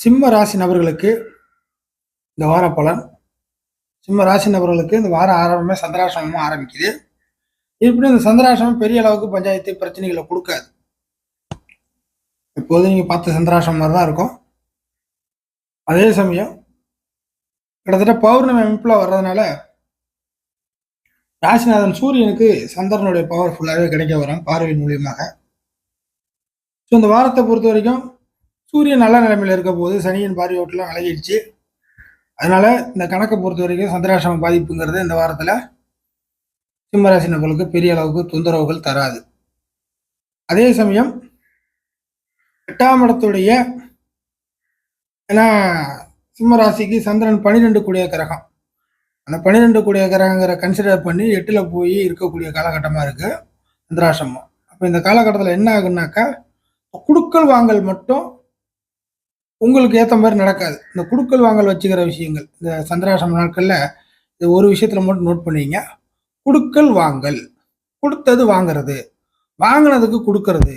சிம்ம ராசி நபர்களுக்கு இந்த வார பலன். சிம்ம ராசி நபர்களுக்கு இந்த வார ஆரம்பமே சந்திராசிரமமும் ஆரம்பிக்குது. இப்படி இந்த சந்திராசிரமம் பெரிய அளவுக்கு பஞ்சாயத்து பிரச்சனைகளை கொடுக்காது. இப்போது நீங்கள் பார்த்த சந்திராசிரமம் மாதிரி தான் இருக்கும். அதே சமயம் கிட்டத்தட்ட பௌர்ணமி அமைப்பில் வர்றதுனால ராசிநாதன் சூரியனுக்கு சந்திரனுடைய பவர் ஃபுல்லாகவே கிடைக்க வரும் பார்வையின் மூலியமாக. ஸோ இந்த வாரத்தை பொறுத்த வரைக்கும் சூரியன் நல்ல நிலைமையில் இருக்க போது சனியின் பார்வையோட்டெலாம் விலகிடுச்சு அதனால் இந்த கணக்கை பொறுத்த வரைக்கும் சந்திராசிரம பாதிப்புங்கிறது இந்த வாரத்தில் சிம்மராசி நபர்களுக்கு பெரிய அளவுக்கு தொந்தரவுகள் தராது. அதே சமயம் எட்டாம் இடத்துடைய ஏன்னா சிம்மராசிக்கு சந்திரன் பன்னிரெண்டு கூடிய கிரகம். அந்த பன்னிரெண்டு கூடிய கிரகங்கிற கன்சிடர் பண்ணி எட்டில் போய் இருக்கக்கூடிய காலகட்டமாக இருக்குது சந்திராசிரமம் அப்போ இந்த காலகட்டத்தில் என்ன ஆகுனாக்கா குடுக்கல் வாங்கல் மட்டும் உங்களுக்கு ஏற்ற மாதிரி நடக்காது. இந்த குடுக்கல் வாங்கல் வச்சுக்கிற விஷயங்கள் இந்த சந்திராசம் நாட்களில் இது ஒரு விஷயத்தில் மட்டும் நோட் பண்ணுவீங்க குடுக்கல் வாங்கல் கொடுத்தது வாங்குறது வாங்கினதுக்கு கொடுக்கறது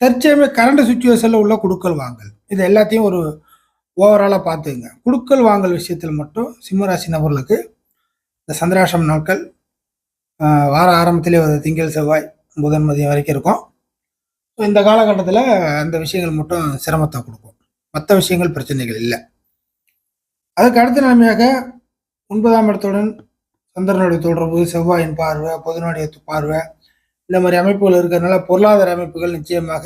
தற்சயமே கரண்ட் சுச்சுவேஷனில் உள்ள குடுக்கல் வாங்கல் இது எல்லாத்தையும் ஒரு ஓவராலாக பார்த்துங்க குடுக்கல் வாங்கல் விஷயத்தில் மட்டும் சிம்மராசி நபர்களுக்கு இந்த சந்திராசம் நாட்கள் வார ஆரம்பத்திலே ஒரு திங்கள் செவ்வாய் புதன் மதியம் வரைக்கும் இருக்கும். இந்த காலகட்டத்தில் அந்த விஷயங்கள் மட்டும் சிரமத்தை கொடுக்கும். மற்ற விஷயங்கள் பிரச்சனைகள் இல்லை. அதுக்கு அடுத்த நிலைமையாக ஒன்பதாம் இடத்துடன் சந்திரனுடைய தொடர்பு செவ்வாயின் பார்வை பொதுனுடைய பார்வை இந்த மாதிரி அமைப்புகள் இருக்கிறதுனால பொருளாதார அமைப்புகள் நிச்சயமாக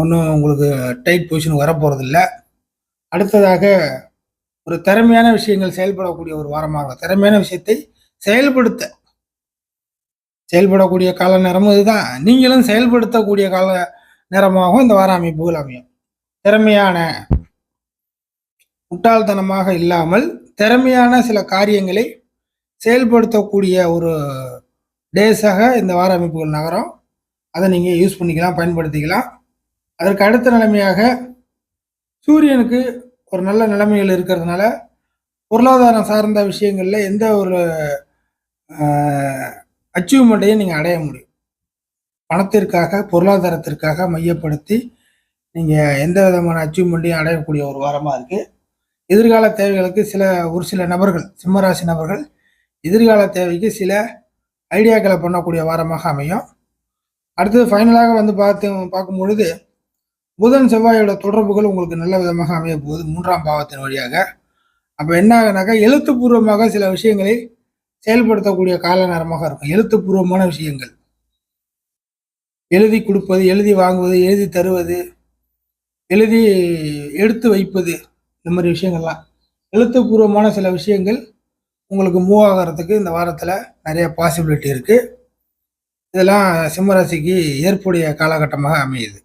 ஒன்றும் உங்களுக்கு டைட் பொசிஷன் வரப்போகிறதில்ல அடுத்ததாக ஒரு திறமையான விஷயங்கள் செயல்படக்கூடிய ஒரு வாரமாக திறமையான விஷயத்தை செயல்படுத்த செயல்படக்கூடிய கால நேரமும் இதுதான். நீங்களும் செயல்படுத்தக்கூடிய கால நேரமாகவும் இந்த வார அமைப்புகள் அமையும். திறமையான முட்டாள்தனமாக இல்லாமல் திறமையான சில காரியங்களை செயல்படுத்தக்கூடிய ஒரு டேஸாக இந்த வார அமைப்புகள் நகரம். அதை நீங்கள் யூஸ் பண்ணிக்கலாம் பயன்படுத்திக்கலாம். அதற்கு அடுத்த நிலைமையாக சூரியனுக்கு ஒரு நல்ல நிலைமைகள் இருக்கிறதுனால பொருளாதாரம் சார்ந்த விஷயங்களில் எந்த ஒரு அச்சீவ்மெண்ட்டையும் நீங்கள் அடைய முடியும். பணத்திற்காக பொருளாதாரத்திற்காக மையப்படுத்தி நீங்கள் எந்த விதமான அச்சீவ்மெண்ட்டையும் அடையக்கூடிய ஒரு வாரமாக இருக்குது எதிர்கால தேவைகளுக்கு சில ஒரு சில நபர்கள் சிம்மராசி நபர்கள் எதிர்கால தேவைக்கு சில ஐடியாக்களை பண்ணக்கூடிய வாரமாக அமையும். அடுத்தது ஃபைனலாக வந்து பார்த்து பார்க்கும் பொழுது புதன் செவ்வாயோட தொடர்புகள் உங்களுக்கு நல்ல விதமாக அமைய போகுது மூன்றாம் பாவத்தின் வழியாக. அப்போ என்ன ஆகுனாக்கா எழுத்துப்பூர்வமாக சில விஷயங்களை செயல்படுத்தக்கூடிய கால நேரமாக இருக்கும். எழுத்துப்பூர்வமான விஷயங்கள். எழுதி கொடுப்பது எழுதி வாங்குவது எழுதி தருவது எழுதி எடுத்து வைப்பது இந்த மாதிரி விஷயங்கள்லாம். எழுத்துப்பூர்வமான சில விஷயங்கள் உங்களுக்கு மூவ் ஆகிறதுக்கு இந்த வாரத்தில் நிறைய பாசிபிலிட்டி இருக்குது இதெல்லாம் சிம்மராசிக்கு ஏற்புடைய காலகட்டமாக அமையுது.